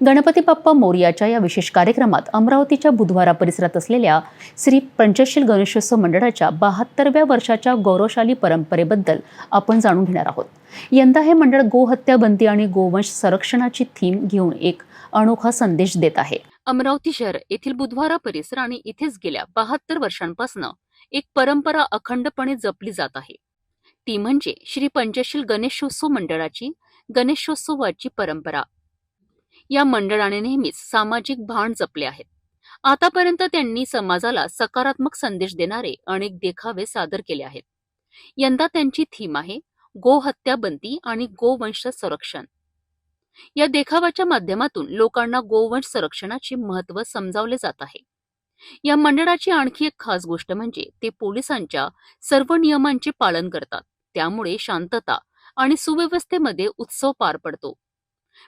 गणपती बाप्पा मोर्याच्या या विशेष कार्यक्रमात अमरावतीच्या बुधवारा परिसरात असलेल्या श्री पंचशील गणेशोत्सव मंडळाच्या बहात्तरव्या वर्षाच्या गौरवशाली परंपरेबद्दल आपण जाणून घेणार आहोत. यंदा हे मंडळ गोहत्या बंदी आणि गोवंश संरक्षणाची थीम घेऊन एक अनोखा संदेश देत आहे. अमरावती शहर येथील बुधवारा परिसर आणि इथेच गेल्या बहात्तर वर्षांपासून एक परंपरा अखंडपणे जपली जात आहे. ती म्हणजे श्री पंचशील गणेशोत्सव मंडळाची गणेशोत्सवाची परंपरा. या मंडळाने नेहमीच सामाजिक भान जपले आहेत. आतापर्यंत त्यांनी समाजाला सकारात्मक संदेश देणारे अनेक देखावे सादर केले आहेत. यंदा त्यांची थीम आहे गोहत्या बंदी आणि गोवंश संरक्षण. या देखावाच्या माध्यमातून लोकांना गोवंश संरक्षणाचे महत्त्व समजावले जात आहे. या मंडळाची आणखी एक खास गोष्ट म्हणजे ते पोलिसांच्या सर्व नियमांचे पालन करतात. त्यामुळे शांतता आणि सुव्यवस्थेमध्ये उत्सव पार पडतो.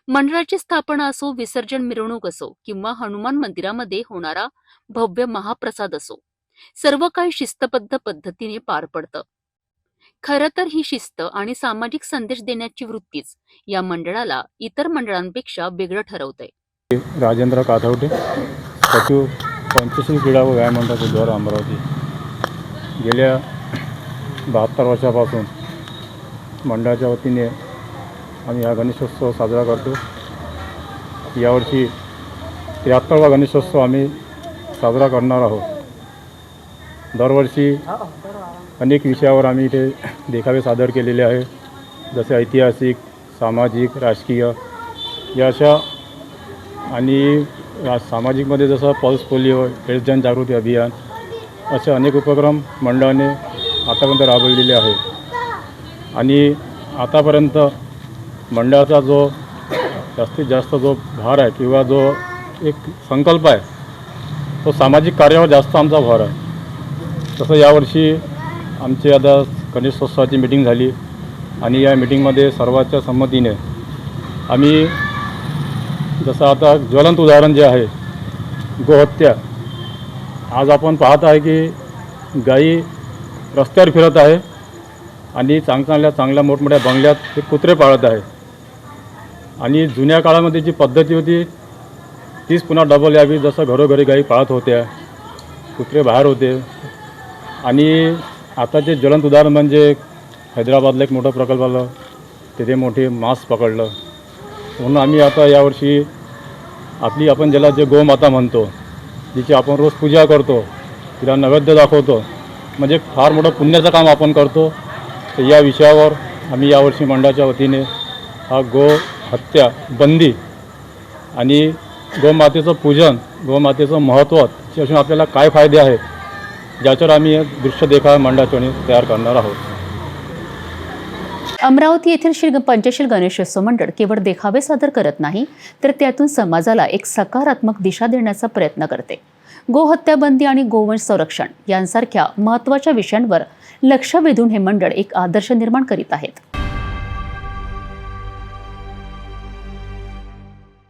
मंडळाची स्थापना असो विसर्जन मिरवणूक असो किंवा हनुमान मंदिरामध्ये होणारा भव्य महाप्रसाद असो सर्व काही शिस्तबद्ध पद्धतीने पार पडतं. खरं तर ही शिस्त आणि सामाजिक संदेश देण्याची वृत्तीच या मंडळाला इतर मंडळांपेक्षा वेगळं ठरवतंय. राजेंद्र काथवटे सचिव पंचशील क्रीडा व व्यायाम मंडळ बुधवार अमरावती. गेल्या बहात्तर वर्षापासून मंडळाच्या वतीने आम्ही हा गणेशोत्सव साजरा करतो. यावर्षी त्र्याहत्तरवा गणेशोत्सव आम्ही साजरा करणार आहोत. दरवर्षी अनेक विषयावर आम्ही इथे देखावे सादर केलेले आहे. जसे ऐतिहासिक सामाजिक राजकीय या अशा आणि सामाजिकमध्ये जसं पल्स पोलिओ हेल्थ जनजागृती अभियान असे अनेक उपक्रम मंडळाने आतापर्यंत राबविलेले आहे आणि आतापर्यंत मंडळाचा जो जास्तीत जास्त जो भार आहे किंवा जो एक संकल्प आहे तो सामाजिक कार्यावर जास्त आमचा भर आहे. तसं यावर्षी आमची आता गणेशोत्सवाची मिटिंग झाली आणि या मिटिंगमध्ये सर्वांच्या संमतीने आम्ही जसं आता ज्वलंत उदाहरण जे आहे गोहत्या आज आपण पाहत आहे की गाई रस्त्यावर फिरत आहे आणि चांग चांगल्या चांगल्या मोठमोठ्या बंगल्यात हे कुत्रे पाळत आहे. आणि जुन्या काळामध्ये जी पद्धती होती तीच पुन्हा डबल यावी. जसं घरोघरी गाई पाळत होत्या कुत्रे बाहेर होते. आणि आताचे ज्वलंत उदाहरण म्हणजे हैदराबादला एक मोठं प्रकल्प आलं. तिथे मोठे मांस पकडलं. म्हणून आम्ही आता यावर्षी आपली आपण ज्याला जे गोमाता म्हणतो जिची आपण रोज पूजा करतो तिला नैवेद्य दाखवतो म्हणजे फार मोठं पुण्याचं काम आपण करतो. तर या विषयावर आम्ही यावर्षी मंडळाच्या वतीने हा गो हत्या बंदी आणि गोमातेचं पूजन गोमातेचं महत्त्व असून आपल्याला काय फायदे आहेत ज्याच्यावर आम्ही दृश्य देखावा मंडळाच्या तयार करणार आहोत. अमरावती येथील श्री पंचशील गणेशोत्सव मंडळ केवळ देखावे सादर करत नाही तर त्यातून समाजाला एक सकारात्मक दिशा देण्याचा प्रयत्न करते. गोहत्याबंदी आणि गोवंश संरक्षण यांसारख्या महत्त्वाच्या विषयांवर लक्ष वेधून हे मंडळ एक आदर्श निर्माण करीत आहेत.